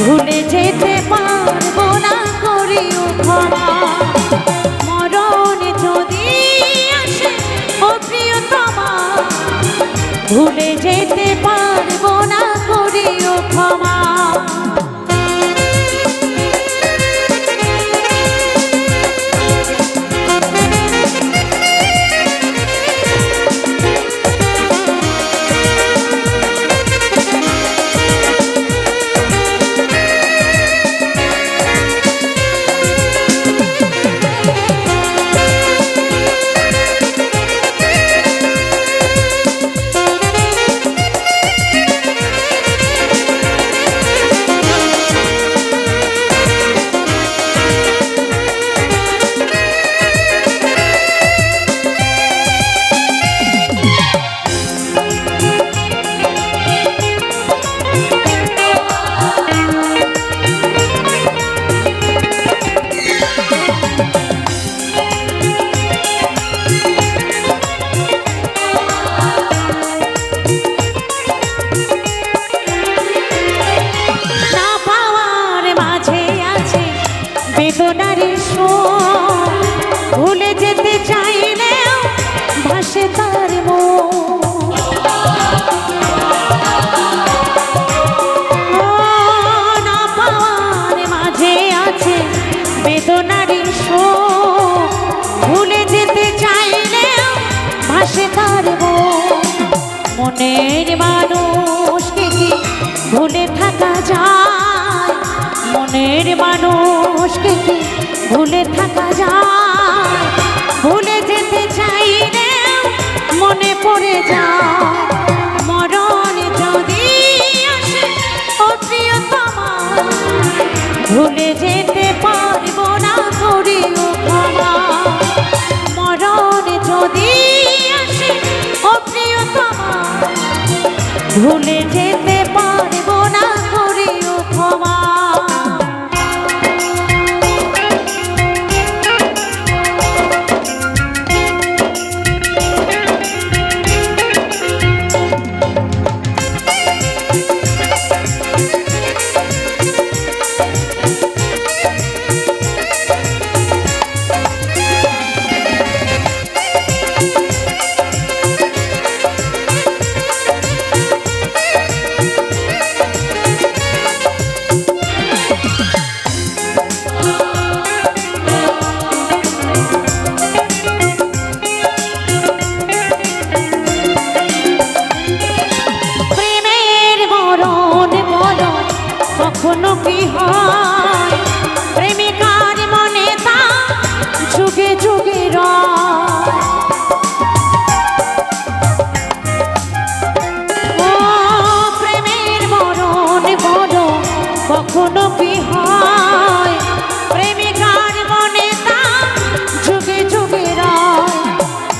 ভুলে যেতে পারব ভুলে যেতে চাইলেও ভাসে তার মন। মনের মানুষকে কি ভুলে থাকা যায়? মনের মানুষকে কি ভুলে থাকা যায়? ভুলে যেতে চাইলে মনে পড়ে যায়। ভুলে যেতে পারব ভুলে যেতে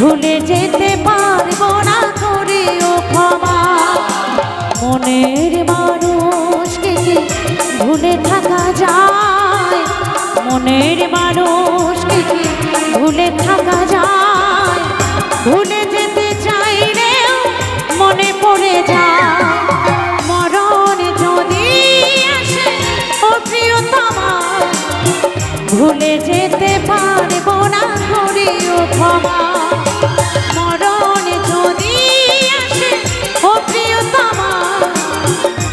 ভুলে যেতে পারব না, করিও ক্ষমা। মনের মানুষকে কি ভুলে থাকা যায়? মনের মানুষকে কি ভুলে থাকা যায়? ভুলে যেতে চাইলেও মনে পড়ে যায়।